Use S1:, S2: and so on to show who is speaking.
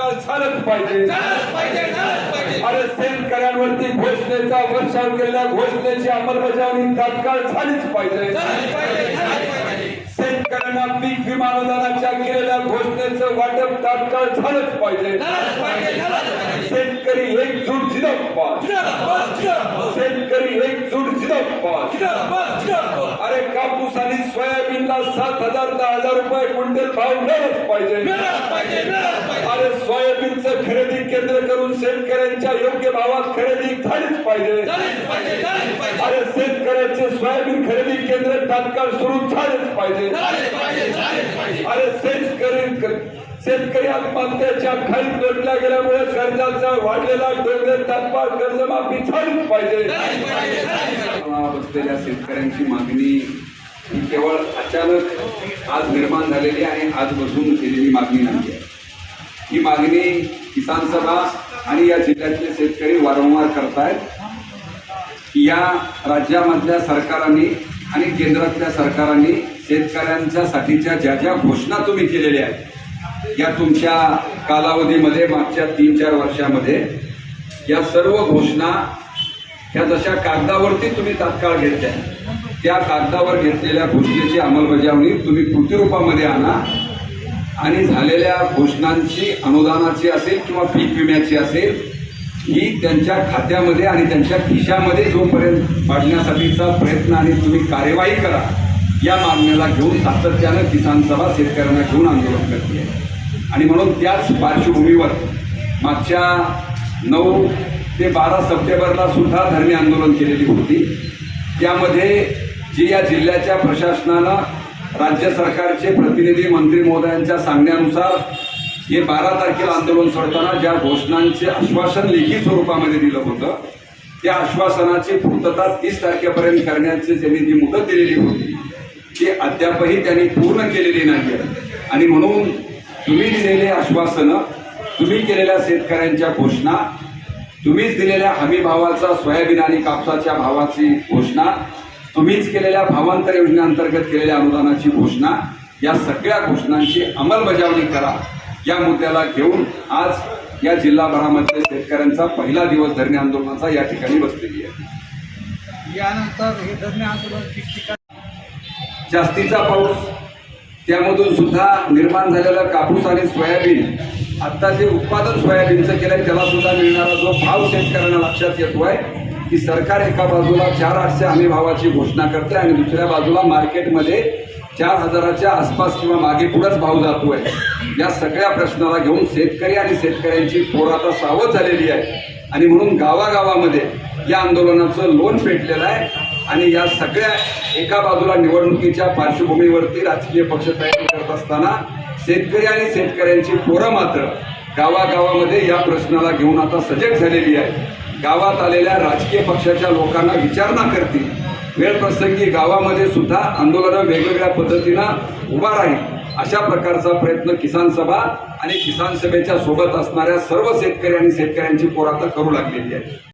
S1: तात्काळ झालंच पाहिजे. अरे शेतकऱ्यांवरती घोषणेचा वर्षाव केलेल्या घोषणेची अंमलबजावणी तात्काळ झालीच पाहिजे. शेतकऱ्यांना पीक विमा अनुदानाच्या केलेल्या घोषणेचं वाटप तात्काळ झालंच पाहिजे. शेतकरी एकजूट जिंदाबाद. शेतकरी एकजूट जिंदाबाद. अरे कापूस आणि सोयाबीनला सात हजार दहा हजार रुपये क्विंटल भाव मिळालाच पाहिजे. अरे सोयाबीनचं खरेदी केंद्र करून शेतकऱ्यांच्या योग्य भावात खरेदी झालीच पाहिजे. अरे शेतकऱ्याचे सोयाबीन खरेदी केंद्र तात्काळ सुरू झालेच पाहिजे. अरे शेतकरी शेतकरी आत्महत्याच्या खाईत लोटल्या गेल्यामुळे कर्जाचा वाढलेला डोंगर तात्काळ कर्जमाफी झालीच पाहिजे.
S2: शेतकऱ्यांची मागणी ही केवळ अचानक आज निर्माण झालेली आणि आज बसून केलेली मागणी नाही आहे. ही मागणी किसान सभा आणि या जिल्ह्यातले शेतकरी वारंवार करतायत. की या राज्यामधल्या सरकारांनी आणि केंद्रातल्या सरकारांनी शेतकऱ्यांच्या साठीच्या ज्या ज्या घोषणा तुम्ही केलेल्या आहेत या तुमच्या कालावधीमध्ये मागच्या तीन चार वर्षामध्ये या सर्व घोषणा ह्या जशा कागदावरती तुम्ही तात्काळ घेतल्या त्या कागदावर घेतलेल्या घोषणेची अंमलबजावणी तुम्ही कृतीरूपामध्ये आणा. आणि झालेल्या घोषणांची अनुदानाची असेल किंवा पीक विम्याची असेल ही त्यांच्या खात्यामध्ये आणि त्यांच्या खिशामध्ये जोपर्यंत पाडण्यासाठीचा प्रयत्न आणि तुम्ही कार्यवाही करा या मागण्याला घेऊन सातत्यानं किसान सभा शेतकऱ्यांना घेऊन आंदोलन करते. आणि म्हणून त्याच पार्श्वभूमीवर मागच्या नऊ ते बारा सप्टेंबरला सुद्धा धरणे आंदोलन केलेली होती. त्यामध्ये जी या जिल्ह्याच्या प्रशासनानं राज्य सरकारचे प्रतिनिधी मंत्री महोदयांच्या सांगण्यानुसार हे बारा तारखेला आंदोलन सोडताना ज्या घोषणांचे आश्वासन लेखी स्वरूपामध्ये दिलं होतं त्या आश्वासनाची पूर्तता तीस तारखेपर्यंत करण्याची त्यांनी जी मुदत दिलेली होती ती अद्यापही त्यांनी पूर्ण केलेली नाही आणि म्हणून तुम्ही दिलेले आश्वासनं तुम्ही केलेल्या शेतकऱ्यांच्या घोषणा तुम्हीच दिलेल्या हमी भावाचा सोयाबीन आणि कापसाच्या भावाची घोषणा तुम्हीच केलेल्या भावांतर योजनेअंतर्गत केलेल्या अनुदानाची घोषणा या सगळ्या घोषणांची अंमलबजावणी करा. या मुद्द्याला घेऊन आज या जिल्हाभरामधल्या शेतकऱ्यांचा पहिला दिवस धरणे आंदोलनाचा या ठिकाणी बसलेली आहे.
S3: यानंतर हे धरणे आंदोलन ठिकठिकाणी
S2: जास्तीचा पाऊस त्यामधून सुद्धा निर्माण झालेला कापूस आणि सोयाबीन आता जे उत्पादन सोयाबीनचं केलंय त्याला सुद्धा मिळणारा जो भाव शेतकऱ्यांना लक्षात येतोय की सरकार एका बाजूला चार आठशे हमी भावाची घोषणा करते आणि दुसऱ्या बाजूला मार्केटमध्ये चार हजाराच्या आसपास किंवा मागे पुढंच भाव जातोय या सगळ्या प्रश्नाला घेऊन शेतकरी आणि शेतकऱ्यांची पोर आता सावध झालेली आहे. आणि म्हणून गावागावामध्ये या आंदोलनाचं लोन पेटलेलं आहे. आणि या सगळ्या एका बाजूला निवडणुकीच्या पार्श्वभूमीवरती राजकीय पक्ष तयार करत असताना शेतकरी आणि शेतकऱ्यांची पोरं मात्र गावागावामध्ये या प्रश्नाला घेऊन आता सजग झालेली आहे गावात आलेल्या राजकीय पक्षाच्या लोकांना विचारणा करतील. वेळ प्रसंगी गावामध्ये सुद्धा आंदोलनं वेगवेगळ्या पद्धतीनं उभा राहील. अशा प्रकारचा प्रयत्न किसान सभा आणि किसान सभेच्या सोबत असणाऱ्या सर्व शेतकरी आणि शेतकऱ्यांची पोर करू लागलेली आहे